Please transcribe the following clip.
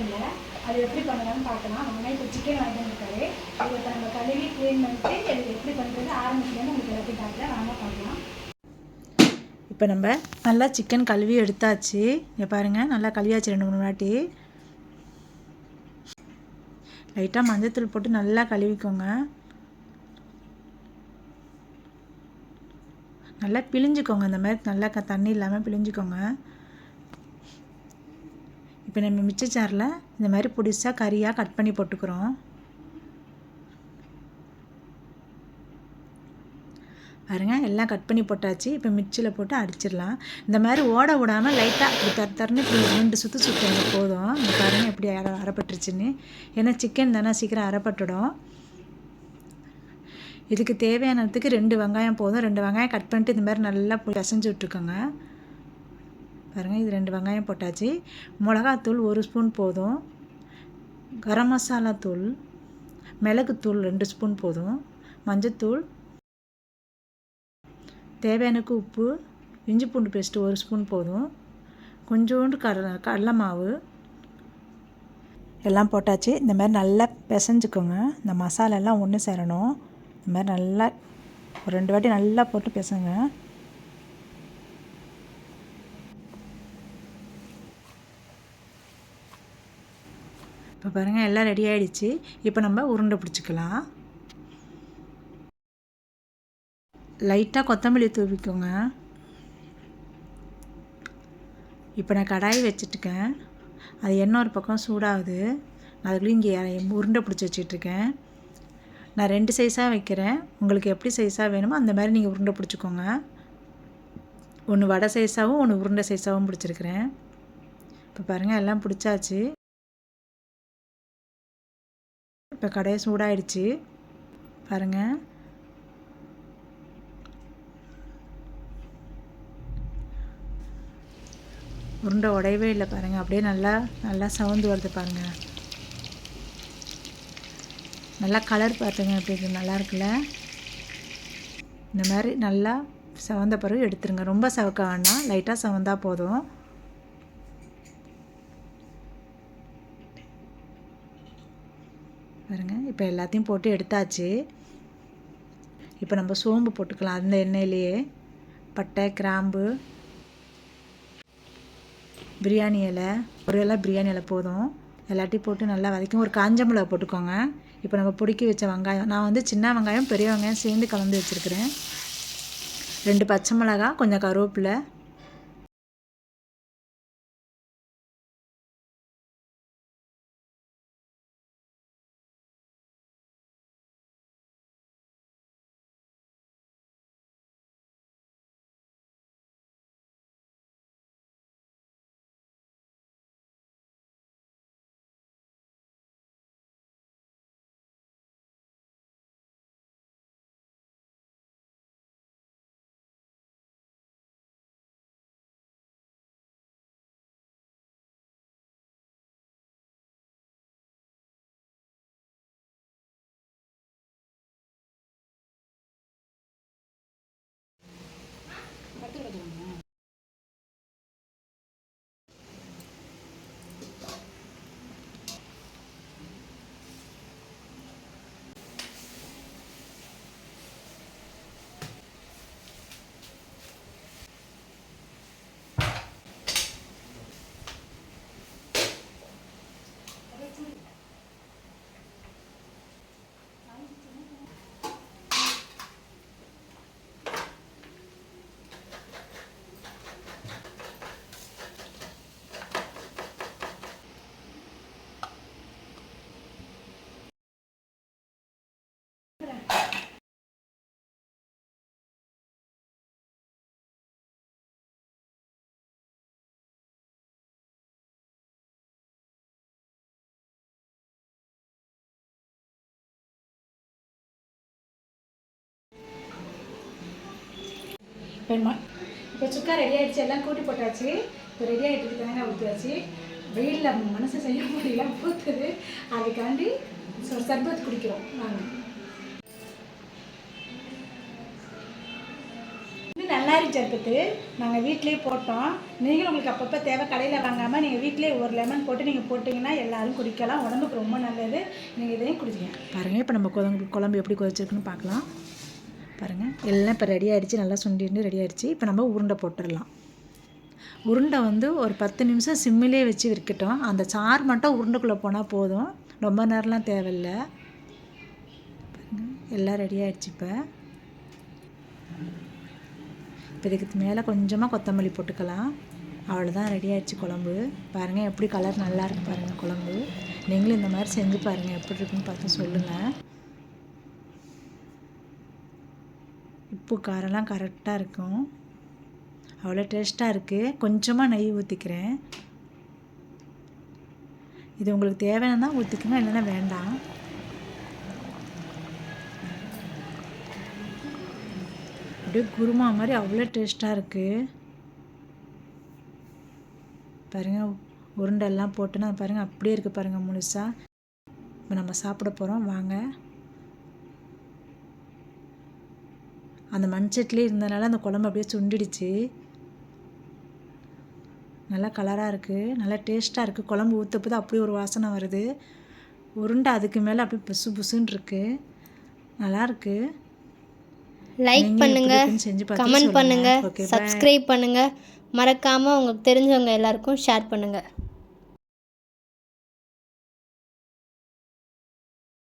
போகிறோம் சிக்கனில் அது எப்படி பண்ணலாம்னு பார்க்கலாம். வாங்க இப்போ சிக்கன் வாங்கிட்டு வந்துருக்காரு. இதை நம்ம கழுவி க்ளீன் பண்ணிட்டு இது எப்படி பண்ணுறது ஆரம்பத்துலேருந்து உங்களுக்கு எல்லாத்தையும் பார்க்கலாம் வாங்க பார்க்கலாம். இப்போ நம்ம நல்லா சிக்கன் கழுவி எடுத்தாச்சு. இங்கே பாருங்கள் நல்லா கழுவியாச்சு ரெண்டு மூணு வாட்டி. லைட்டாக மஞ்சத்தூள் போட்டு நல்லா கழுவிக்கோங்க. நல்லா பிழிஞ்சுக்கோங்க. இந்த மாதிரி நல்லா தண்ணி இல்லாமல் பிழிஞ்சுக்கோங்க. இப்போ நம்ம மிச்ச சாரில் இந்த மாதிரி புடிசாக கறியாக கட் பண்ணி போட்டுக்கிறோம். பாருங்க எல்லாம் கட் பண்ணி போட்டாச்சு. இப்போ மிக்சியில் போட்டு அடிச்சிடலாம். இந்த மாதிரி ஓட விடாமல் லைட்டாக இப்படி தர தரன்னு இப்படி ரெண்டு சுற்று சுற்றுங்க போதும். இந்த பாருங்கள் எப்படி அர அரைப்பட்டுருச்சுன்னு. ஏன்னா சிக்கன் தானே சீக்கிரம் அரைப்பட்டுடும். இதுக்கு தேவையானதுக்கு ரெண்டு வெங்காயம் போதும். ரெண்டு வெங்காயம் கட் பண்ணிட்டு இந்த மாதிரி நல்லா பிசைஞ்சு விட்ருக்கோங்க பாருங்கள் இது ரெண்டு வெங்காயம் போட்டாச்சு. மிளகாத்தூள் ஒரு ஸ்பூன் போதும். கரம் மசாலா தூள் மிளகுத்தூள் ரெண்டு ஸ்பூன் போதும். மஞ்சத்தூள் தேவையானக்கு உப்பு இஞ்சி பூண்டு பேஸ்ட்டு ஒரு ஸ்பூன் போதும். கொஞ்சோண்டு கடலை கடலை மாவு எல்லாம் போட்டாச்சு. இந்த மாதிரி நல்லா பிசைஞ்சுக்கோங்க. இந்த மசாலெல்லாம் ஒன்று சேரணும். இந்த மாதிரி நல்லா ஒரு ரெண்டு வாட்டி நல்லா போட்டு பிசைங்க. இப்போ பாருங்கள் எல்லாம் ரெடி ஆகிடுச்சு இப்போ நம்ம உருண்டை பிடிச்சிக்கலாம். லைட்டாக கொத்தமல்லி தூவிக்கோங்க. இப்போ நான் கடாய் வச்சுட்டுருக்கேன். அது எண்ணெய் ஒரு பக்கம் சூடாகுது. நான் அதுக்குள்ளே இங்கே உருண்டை பிடிச்சி வச்சிட்ருக்கேன் நான் ரெண்டு சைஸாக வைக்கிறேன். உங்களுக்கு எப்படி சைஸாக வேணுமோ அந்த மாதிரி நீங்கள் உருண்டை பிடிச்சிக்கோங்க. ஒன்று வடை சைஸாகவும் ஒன்று உருண்டை சைஸாகவும் பிடிச்சிருக்கிறேன். இப்போ பாருங்கள் எல்லாம் பிடிச்சாச்சு. இப்போ கடையை சூடாயிடுச்சு. பாருங்கள் உருண்டை உடையவே இல்லை பாருங்கள் அப்படியே நல்லா நல்லா சவுந்து வருது பாருங்கள் நல்லா கலர் பார்த்துங்க. அப்படி நல்லா இருக்குல்ல? இந்த மாதிரி நல்லா சவந்த பிறகு எடுத்துருங்க. ரொம்ப சவுக்க வேண்டாம் லைட்டாக சவந்தால் போதும். பாருங்கள் இப்போ எல்லாத்தையும் போட்டு எடுத்தாச்சு. இப்போ நம்ம சோம்பு போட்டுக்கலாம் அந்த எண்ணெயிலேயே. பட்டை கிராம்பு பிரியாணி இலை ஒரு இலை பிரியாணி இலை போதும். எல்லாத்தையும் போட்டு நல்லா வதக்கும் ஒரு காஞ்ச மிளகா போட்டுக்கோங்க. இப்போ நம்ம பிடிக்கி வச்ச வெங்காயம் நான் வந்து சின்ன வெங்காயம் பெரிய வெங்காயம் சேர்ந்து கலந்து வச்சுருக்கிறேன். ரெண்டு பச்சை மிளகா கொஞ்சம் கருவேப்பிலை இப்போ இப்போ சுக்கா ரெடி ஆகிடுச்சு எல்லாம் கூட்டி போட்டாச்சு. இப்போ ரெடி ஆகிட்டு தானே ஊற்றியாச்சு வெயிலில் மனசு செய்ய முடியல பூத்துது. அதுக்காண்டி சர்பத் குடிக்கிறோம். வாங்க. நல்லாரி நல்லா சர்பத்து. நாங்கள் வீட்டிலேயே போட்டோம். நீங்களும் உங்களுக்கு அப்பப்போ தேவை கடையில் வாங்காமல் நீங்கள் வீட்டிலேயே ஒரு லெமன் போட்டு நீங்கள் போட்டிங்கன்னா எல்லாரும் குடிக்கலாம். உடம்புக்கு ரொம்ப நல்லது. நீங்கள் இதையும் குடிச்சிங்க பாருங்கள் இப்போ நம்ம குழம்பு குழம்பு எப்படி கொதிச்சிருக்குன்னு பார்க்கலாம். பாருங்கள் எல்லாம் இப்போ ரெடி ஆகிடுச்சு நல்லா சுண்டிட்டு ரெடி ஆகிடுச்சு இப்போ நம்ம உருண்டை போட்டுடலாம். உருண்டை வந்து ஒரு பத்து நிமிஷம் சிம்மிலே வச்சு விற்கட்டும். அந்த சாறு மட்டும் உருண்டைக்குள்ளே போனால் போதும். ரொம்ப நேரம்லாம் தேவையில்லை. எல்லாம் ரெடி ஆகிடுச்சு இப்போ. இப்போ இதுக்கு மேலே கொஞ்சமாக கொத்தமல்லி போட்டுக்கலாம். அவ்வளோதான் ரெடி ஆகிடுச்சு குழம்பு. பாருங்கள் எப்படி கலர் நல்லா இருக்கு பாருங்கள் குழம்பு. நீங்களும் இந்த மாதிரி செஞ்சு பாருங்கள் எப்படி இருக்குன்னு பார்த்து சொல்லுங்கள் உப்பு காரம்லாம் கரெக்டாக இருக்கும். அவ்வளோ டேஸ்ட்டாக இருக்குது கொஞ்சமாக நெய் ஊற்றிக்கிறேன் இது உங்களுக்கு தேவையான தான் ஊற்றிக்கணும் இல்லைன்னா வேண்டாம். அப்படியே குருமா மாதிரி அவ்வளோ டேஸ்ட்டாக இருக்குது பாருங்கள் உருண்டெல்லாம் போட்டுன்னா பாருங்கள் அப்படியே இருக்குது பாருங்கள் முழுசாக இப்போ நம்ம சாப்பிட போகிறோம் வாங்க. அந்த மண் சட்டிலே இருந்தனால அந்த குழம்பு அப்படியே சுண்டிடுச்சு. நல்லா கலராக இருக்குது நல்லா டேஸ்ட்டாக இருக்குது குழம்பு ஊற்றப்போது அப்படியே ஒரு வாசனை வருது. உருண்டை அதுக்கு மேலே அப்படியே புசு புசுன்னு இருக்குது நல்லா இருக்கு. லைக் நீங்களும் பண்ணுங்க. எப்படி இருக்குன்னு செஞ்சு பார்த்து கமெண்ட் சொல்லுங்க. பண்ணுங்க. Okay, bye. சப்ஸ்கிரைப் பண்ணுங்க. மறக்காம உங்களுக்கு தெரிஞ்சவங்க எல்லாருக்கும் ஷேர் பண்ணுங்க.